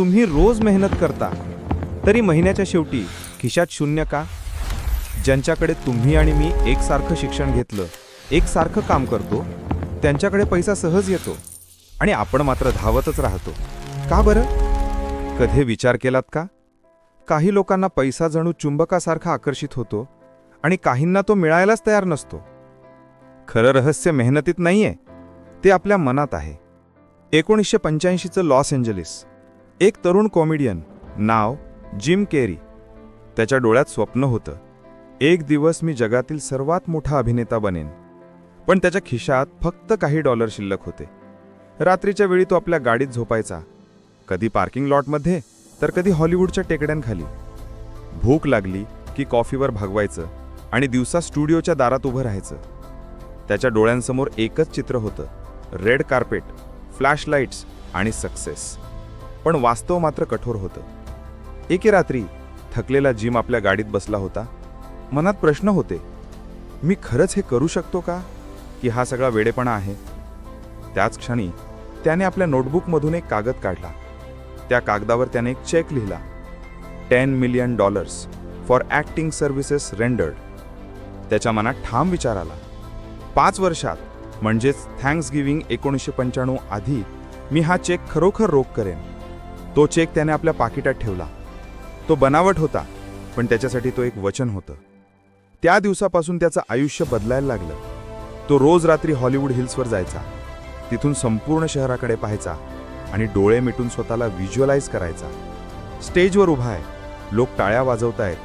तुम्ही रोज मेहनत करता तरी महिन्याच्या शेवटी खिशात शून्य का? ज्यांच्याकडे तुम्ही आणि मी एकसारखं शिक्षण घेतलं एकसारखं काम करतो त्यांच्याकडे पैसा सहज येतो आणि आपण मात्र धावतच राहतो. का बरं? कधी विचार केलात का? काही लोकांना पैसा जणू चुंबकासारखा आकर्षित होतो आणि काहींना तो मिळायलाच तयार नसतो. खरं रहस्य मेहनतीत नाहीये ते आपल्या मनात आहे. एकोणीसशे पंच्याऐंशीचं लॉस एंजलिस. एक तरुण कॉमेडियन नाव जिम केरी. त्याच्या डोळ्यात स्वप्न होतं. एक दिवस मी जगातील सर्वात मोठा अभिनेता बनेन. पण त्याच्या खिशात फक्त काही डॉलर शिल्लक होते. रात्रीच्या वेळी तो आपल्या गाडीत झोपायचा. कधी पार्किंग लॉटमध्ये तर कधी हॉलिवूडच्या टेकड्यांखाली. भूक लागली की कॉफीवर भागवायचं आणि दिवसा स्टुडिओच्या दारात उभं राहायचं. त्याच्या डोळ्यांसमोर एकच चित्र होतं. रेड कार्पेट फ्लॅशलाईट्स आणि सक्सेस. पण वास्तव मात्र कठोर होतं. एके रात्री थकलेला जिम आपल्या गाडीत बसला होता. मनात प्रश्न होते मी खरंच हे करू शकतो का? की हा सगळा वेडेपणा आहे? त्याच क्षणी त्याने आपल्या नोटबुकमधून एक कागद काढला. त्या कागदावर त्याने एक चेक लिहिला. Ten million dollars for acting services rendered. त्याच्या मनात ठाम विचार आला. पाच वर्षात म्हणजेच थँक्स गिव्हिंग एकोणीसशे पंच्याण्णव आधी मी हा चेक खरोखर रोख करेन. तो चेक त्याने आपल्या पाकिटात ठेवला. तो बनावट होता पण त्याच्यासाठी तो एक वचन होतं. त्या दिवसापासून त्याचं आयुष्य बदलायला लागलं. तो रोज रात्री हॉलिवूड हिल्सवर जायचा. तिथून संपूर्ण शहराकडे पाहायचा आणि डोळे मिटून स्वतःला व्हिज्युअलाइज करायचा. स्टेजवर उभा आहे. लोक टाळ्या वाजवतायत.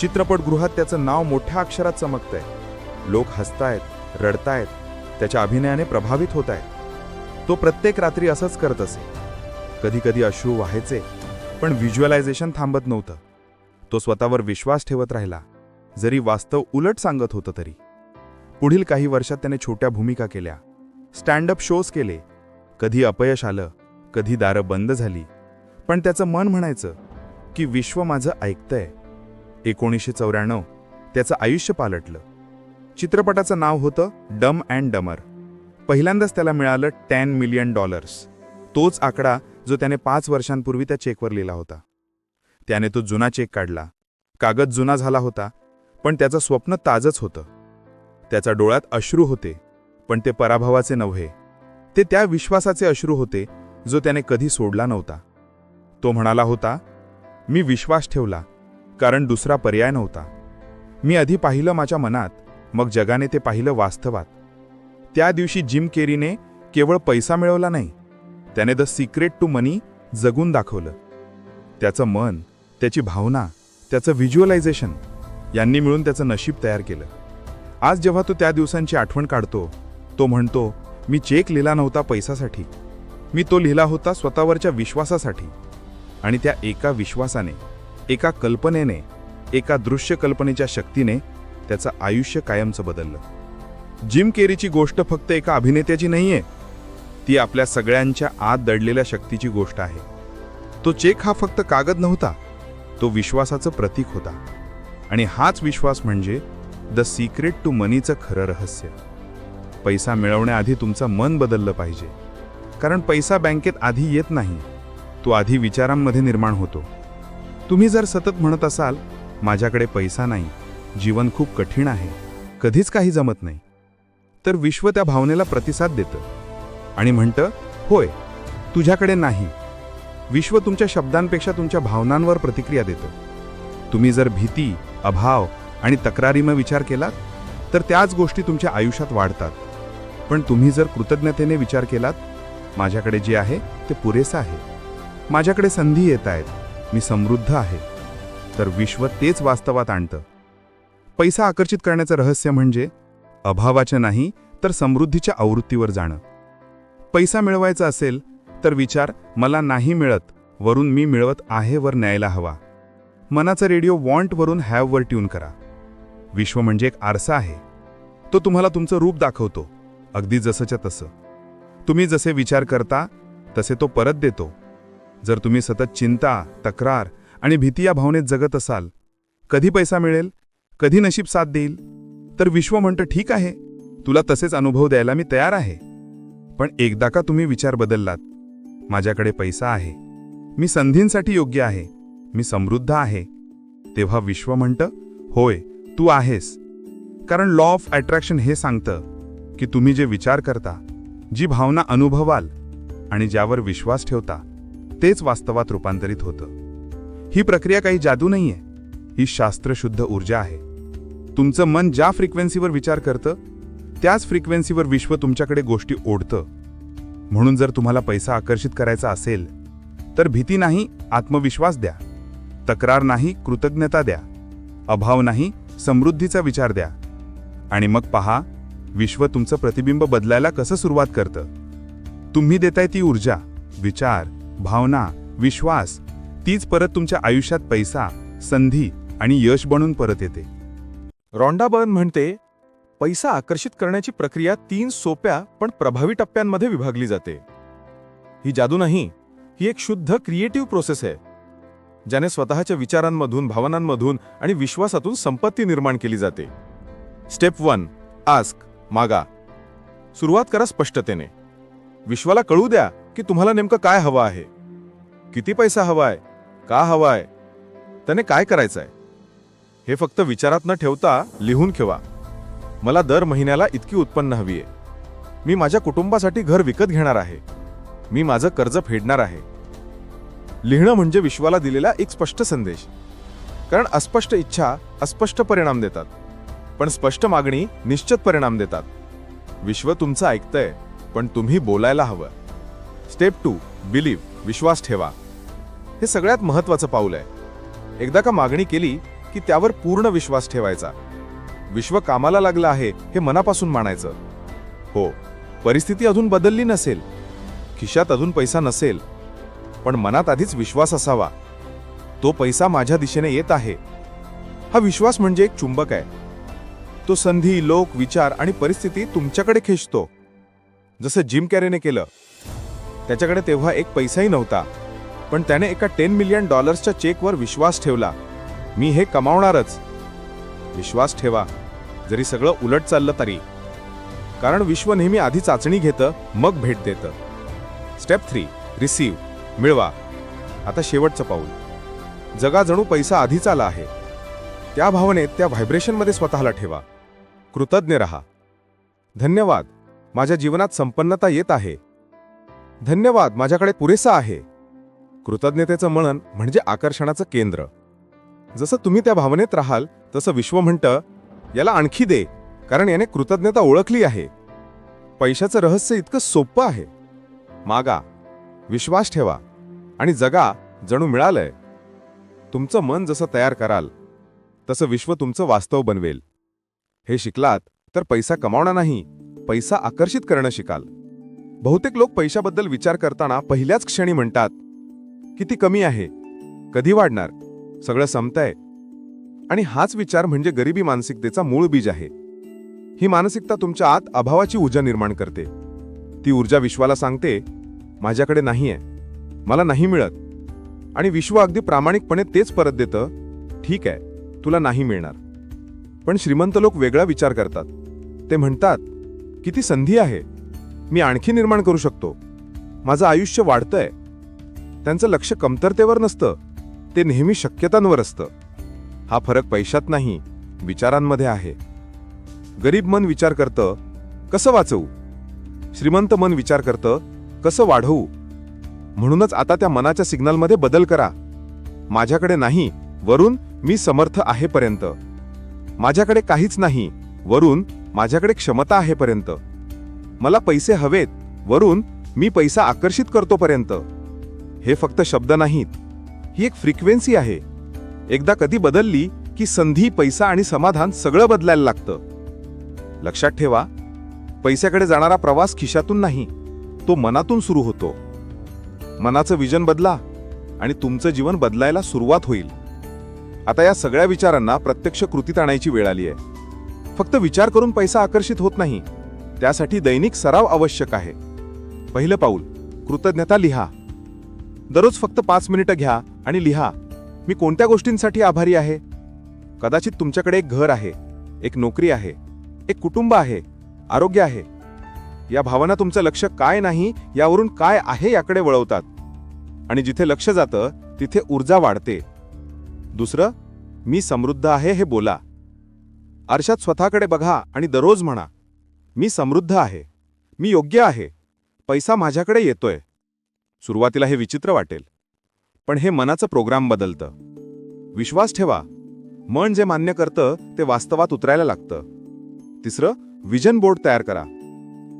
चित्रपटगृहात त्याचं नाव मोठ्या अक्षरात चमकतंय. लोक हसतायत रडतायत त्याच्या अभिनयाने प्रभावित होत आहेत तो प्रत्येक रात्री असंच करत असे. कधी कधी अश्रू व्हायचे पण व्हिज्युअलायझेशन थांबत नव्हतं. तो स्वतःवर विश्वास ठेवत राहिला जरी वास्तव उलट सांगत होतं तरी. पुढील काही वर्षात त्याने छोट्या भूमिका केल्या. स्टँडअप शोज केले. कधी अपयश आलं कधी दारं बंद झाली. पण त्याचं मन म्हणायचं की विश्व माझं ऐकतंय. एकोणीसशे चौऱ्याण्णव त्याचं आयुष्य पालटलं. चित्रपटाचं नाव होतं डम अँड डमर. पहिल्यांदाच त्याला मिळालं टेन मिलियन डॉलर्स. तोच आकडा जो त्याने पाच वर्षांपूर्वी त्या चेकवर लिहिला होता. त्याने तो जुना चेक काढला. कागद जुना झाला होता पण त्याचं स्वप्न ताजंच होतं. त्याच्या डोळ्यात अश्रू होते पण ते पराभवाचे नव्हे. ते त्या विश्वासाचे अश्रू होते जो त्याने कधी सोडला नव्हता. तो म्हणाला होता मी विश्वास ठेवला कारण दुसरा पर्याय नव्हता. मी आधी पाहिलं माझ्या मनात मग जगाने ते पाहिलं वास्तवात. त्या दिवशी जिम केरीने केवळ पैसा मिळवला नाही त्याने द सिक्रेट टू मनी जगून दाखवलं. त्याचं मन त्याची भावना त्याचं व्हिज्युअलायझेशन यांनी मिळून त्याचं नशीब तयार केलं. आज जेव्हा तो त्या दिवसांची आठवण काढतो तो म्हणतो मी चेक लिहिला नव्हता पैसासाठी. मी तो लिहिला होता स्वतःवरच्या विश्वासासाठी. आणि त्या एका विश्वासाने एका कल्पनेने एका दृश्य कल्पनेच्या शक्तीने त्याचं आयुष्य कायमचं बदललं. जिम केरीची गोष्ट फक्त एका अभिनेत्याची नाहीये. ती आपल्या सगळ्यांच्या आत दडलेल्या शक्तीची गोष्ट आहे. तो चेक हा फक्त कागद नव्हता तो विश्वासाचं प्रतीक होता. आणि हाच विश्वास म्हणजे द सिक्रेट टू मनीचं खरं रहस्य. पैसा मिळवण्याआधी तुमचं मन बदललं पाहिजे. कारण पैसा बँकेत आधी येत नाही तो आधी विचारांमध्ये निर्माण होतो. तुम्ही जर सतत म्हणत असाल माझ्याकडे पैसा नाही जीवन खूप कठीण आहे कधीच काही जमत नाही तर विश्व त्या भावनेला प्रतिसाद देतं. आणि म्हणतं होय तुझ्याकडे नाही. विश्व तुमच्या शब्दांपेक्षा तुमच्या भावनांवर प्रतिक्रिया देतं. तुम्ही जर भीती अभाव आणि तक्रारीनं विचार केलात तर त्याच गोष्टी तुमच्या आयुष्यात वाढतात. पण तुम्ही जर कृतज्ञतेने विचार केलात माझ्याकडे जे आहे ते पुरेसं आहे. माझ्याकडे संधी येत आहेत. मी समृद्ध आहे. तर विश्व तेच वास्तवात आणतं. पैसा आकर्षित करण्याचं रहस्य म्हणजे अभावाच्या नाही तर समृद्धीच्या आवृत्तीवर जाणं. पैसा मिळवायचा असेल तर विचार मला नाही मिळत वरून मी मिळवत आहे वर न्यायला हवा. मनाचा रेडिओ वॉन्ट वरून ट्यून करा. विश्व म्हणजे एक आरसा आहे. तो तुम्हाला तुमचं रूप दाखवतो अगदी जसंच्या तसं. तुम्ही जसे विचार करता तसे तो परत देतो. जर तुम्ही सतत चिंता तक्रार आणि भीती या भावनेत जगत असाल कधी पैसा मिळेल कधी नशीब साथ देईल? तर विश्व म्हणतं ठीक आहे तुला तसेच अनुभव द्यायला मी तयार आहे. पण एकदा का तुम्ही विचार बदललात? माझ्याकडे पैसा आहे. मी संधींसाठी योग्य आहे. मी समृद्ध आहे. तेव्हा विश्व म्हणतं होय तू आहेस. कारण लॉ ऑफ अट्रॅक्शन हे सांगतं की तुम्ही जे विचार करता जी भावना अनुभवाल आणि ज्यावर विश्वास ठेवता तेच वास्तवात रूपांतरित होतं. ही प्रक्रिया काही जादू नाहीये. ही शास्त्रशुद्ध ऊर्जा आहे. तुमचं मन ज्या फ्रिक्वेन्सीवर विचार करतं त्याच फ्रिक्वेन्सीवर विश्व तुमच्याकडे गोष्टी ओढतं. म्हणून जर तुम्हाला पैसा आकर्षित करायचा असेल तर भीती नाही आत्मविश्वास द्या. तक्रार नाही कृतज्ञता द्या. अभाव नाही समृद्धीचा विचार द्या. आणि मग पहा विश्व तुमचं प्रतिबिंब बदलायला कसं सुरुवात करतं. तुम्ही देताय ती ऊर्जा विचार भावना विश्वास तीच परत तुमच्या आयुष्यात पैसा संधी आणि यश बनून परत येते. रॉन्डा बर्न म्हणते पैसा आकर्षित करण्याची प्रक्रिया तीन सोप्या पण प्रभावी टप्प्यांमध्ये विभागली जाते. ही जादू नाही ही एक शुद्ध क्रिएटिव्ह प्रोसेस आहे ज्याने स्वतःच्या विचारांमधून भावनांमधून आणि विश्वासातून संपत्ती निर्माण केली जाते. स्टेप वन आस्क मागा. सुरुवात करा स्पष्टतेने. विश्वाला कळू द्या की तुम्हाला नेमकं काय हवं आहे. किती पैसा हवाय? का हवाय? त्याने काय करायचं आहे हे फक्त विचारात न ठेवता लिहून ठेवा. मला दर महिन्याला इतकी उत्पन्न हवी आहे. मी माझ्या कुटुंबासाठी घर विकत घेणार आहे. मी माझं कर्ज फेडणार आहे. लिहिणं म्हणजे विश्वाला दिलेला एक स्पष्ट संदेश. कारण अस्पष्ट इच्छा अस्पष्ट परिणाम देतात. पण स्पष्ट मागणी निश्चित परिणाम देतात. विश्व तुमचं ऐकतंय पण तुम्ही बोलायला हवं. स्टेप टू बिलीव्ह विश्वास ठेवा. हे सगळ्यात महत्वाचं पाऊल आहे. एकदा का मागणी केली की त्यावर पूर्ण विश्वास ठेवायचा. विश्व कामाला लागलं आहे हे मनापासून मानायचं. हो परिस्थिती अजून बदलली नसेल. खिशात अजून पैसा नसेल. पण मनात आधीच विश्वास असावा. तो पैसा माझ्या दिशेने येत आहे. हा विश्वास म्हणजे एक चुंबक आहे. तो संधी लोक विचार आणि परिस्थिती तुमच्याकडे खेचतो. जसं जिम कॅरेने केलं. त्याच्याकडे तेव्हा एक पैसाही नव्हता. पण त्याने एका टेन मिलियन डॉलर्सच्या चेकवर विश्वास ठेवला. मी हे कमावणारच. विश्वास ठेवा. जरी सगळं उलट चाललं तरी. कारण विश्व नेहमी आधी चाचणी घेतं मग भेट देतं. स्टेप थ्री रिसीव मिळवा. आता शेवटचं पाऊल. जगा जणू पैसा आधीच आला आहे. त्या भावनेत त्या व्हायब्रेशनमध्ये स्वतःला ठेवा. कृतज्ञ रहा. धन्यवाद. माझ्या जीवनात संपन्नता येत आहे. धन्यवाद. माझ्याकडे पुरेसा आहे. कृतज्ञतेचं म्हणन म्हणजे आकर्षणाचं केंद्र. जसं तुम्ही त्या भावनेत राहाल तसं विश्व म्हणतं याला आणखी दे कारण याने कृतज्ञता ओळखली आहे. पैशाचं रहस्य इतकं सोपं आहे. मागा विश्वास ठेवा आणि जगा जणू मिळालंय. तुमचं मन जसं तयार कराल तसं विश्व तुमचं वास्तव बनवेल. हे शिकलात तर पैसा कमावणं नाही पैसा आकर्षित करणं शिकाल. बहुतेक लोक पैशाबद्दल विचार करताना पहिल्याच क्षणी म्हणतात किती कमी आहे? कधी वाढणार? सगळं संपतंय. आणि हाच विचार म्हणजे गरिबी मानसिकतेचा मूळ बीज आहे. ही मानसिकता तुमच्या आत अभावाची ऊर्जा निर्माण करते. ती ऊर्जा विश्वाला सांगते माझ्याकडे नाही आहे मला नाही मिळत. आणि विश्व अगदी प्रामाणिकपणे तेच परत देतं ठीक आहे तुला नाही मिळणार. पण श्रीमंत लोक वेगळा विचार करतात. ते म्हणतात किती संधी आहे. मी आणखी निर्माण करू शकतो. माझं आयुष्य वाढतंय. त्यांचं लक्ष कमतरतेवर नसतं. ते नेहमी शक्यतांवर असतं. हा फरक पैशात नाही विचारांमध्ये आहे. गरीब मन विचार करतं कसं वाचवू? श्रीमंत मन विचार करतं कसं वाढवू? म्हणूनच आता त्या मनाच्या सिग्नलमध्ये बदल करा. माझ्याकडे नाही वरून मी समर्थ आहेपर्यंत. माझ्याकडे काहीच नाही वरून माझ्याकडे क्षमता आहेपर्यंत. मला पैसे हवेत वरून मी पैसा आकर्षित करतोपर्यंत. हे फक्त शब्द नाहीत. ही एक फ्रिक्वेन्सी आहे. एकदा कधी बदलली की संधी पैसा आणि समाधान सगळं बदलायला लागतं. लक्षात ठेवा पैशाकडे जाणारा प्रवास खिशातून नाही तो मनातून सुरू होतो. मनाचं विजन बदला आणि तुमचं जीवन बदलायला सुरुवात होईल. आता या सगळ्या विचारांना प्रत्यक्ष कृतीत आणायची वेळ आली आहे. फक्त विचार करून पैसा आकर्षित होत नाही. त्यासाठी दैनिक सराव आवश्यक आहे. पहिलं पाऊल कृतज्ञता लिहा. दररोज फक्त पाच मिनिटं घ्या आणि लिहा मी कोणत्या गोष्टींसाठी आभारी आहे? कदाचित तुमच्याकडे एक घर आहे एक नोकरी आहे एक कुटुंब आहे आरोग्य आहे. या भावना तुमचं लक्ष काय नाही यावरून काय आहे याकडे वळवतात. आणि जिथे लक्ष जातं तिथे ऊर्जा वाढते. दुसरं मी समृद्ध आहे हे बोला. आरशात स्वतःकडे बघा आणि दररोज म्हणा मी समृद्ध आहे मी योग्य आहे पैसा माझ्याकडे येतोय. सुरुवातीला हे विचित्र वाटेल. पण हे मनाचं प्रोग्राम बदलतं. विश्वास ठेवा. मन जे मान्य करतं ते वास्तवात उतरायला लागतं. तिसरं विजन बोर्ड तयार करा.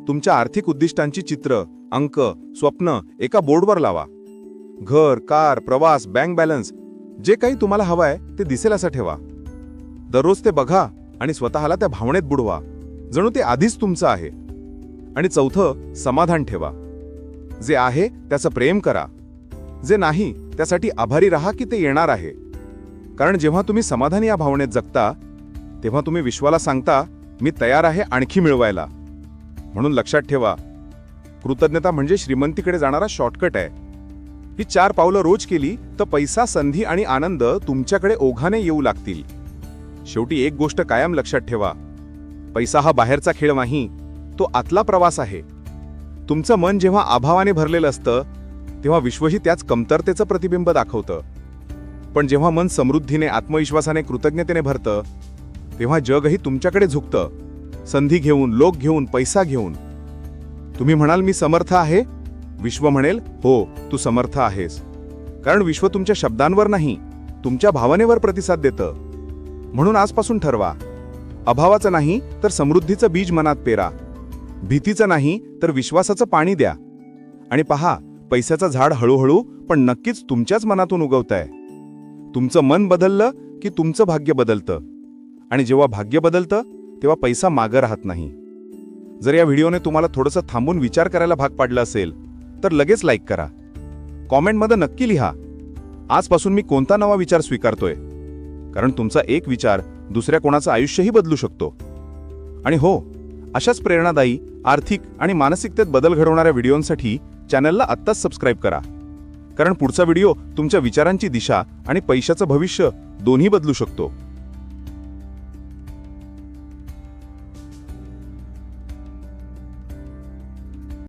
तुमच्या आर्थिक उद्दिष्टांची चित्र अंक स्वप्न एका बोर्डवर लावा. घर कार प्रवास बँक बॅलन्स जे काही तुम्हाला हवंय ते दिसेल असं ठेवा. दररोज ते बघा आणि स्वतःला त्या भावनेत बुडवा. जणू ते आधीच तुमचं आहे. आणि चौथं समाधान ठेवा. जे आहे त्याचं प्रेम करा. जे नाही त्यासाठी आभारी राहा की ते येणार आहे. कारण जेव्हा तुम्ही समाधानी या भावनेत जगता तेव्हा तुम्ही विश्वाला सांगता मी तयार आहे आणखी मिळवायला. म्हणून लक्षात ठेवा कृतज्ञता म्हणजे श्रीमंतीकडे जाणारा शॉर्टकट आहे. ही चार पावलं रोज केली तर पैसा संधी आणि आनंद तुमच्याकडे ओघाने येऊ लागतील. शेवटी एक गोष्ट कायम लक्षात ठेवा. पैसा हा बाहेरचा खेळ नाही तो आतला प्रवास आहे. तुमचं मन जेव्हा अभावाने भरलेलं असतं तेव्हा विश्वही त्याच कमतरतेचं प्रतिबिंब दाखवतं. पण जेव्हा मन समृद्धीने आत्मविश्वासाने कृतज्ञतेने भरतं तेव्हा जगही तुमच्याकडे झुकतं. संधी घेऊन लोक घेऊन पैसा घेऊन. तुम्ही म्हणाल मी समर्थ आहे? विश्व म्हणेल हो तू समर्थ आहेस. कारण विश्व तुमच्या शब्दांवर नाही तुमच्या भावनेवर प्रतिसाद देतं. म्हणून आजपासून ठरवा. अभावाचं नाही तर समृद्धीचं बीज मनात पेरा. भीतीचं नाही तर विश्वासाचं पाणी द्या. आणि पहा पैशाचं झाड हळूहळू पण नक्कीच तुमच्याच मनातून उगवतंय. तुमचं मन बदललं की तुमचं भाग्य बदलतं. आणि जेव्हा भाग्य बदलतं तेव्हा पैसा मागं राहत नाही. जर या व्हिडिओने तुम्हाला थोडंसं थांबून विचार करायला भाग पाडलं असेल तर लगेच लाईक करा. कॉमेंटमध्ये नक्की लिहा. आजपासून मी कोणता नवा विचार स्वीकारतोय? कारण तुमचा एक विचार दुसऱ्या कोणाचं आयुष्यही बदलू शकतो. आणि हो अशाच प्रेरणादायी आर्थिक आणि मानसिकतेत बदल घडवणाऱ्या व्हिडिओंसाठी चॅनलला आत्ताच सबस्क्राईब करा. कारण पुढचा व्हिडिओ तुमच्या विचारांची दिशा आणि पैशाचं भविष्य दोन्ही बदलू शकतो.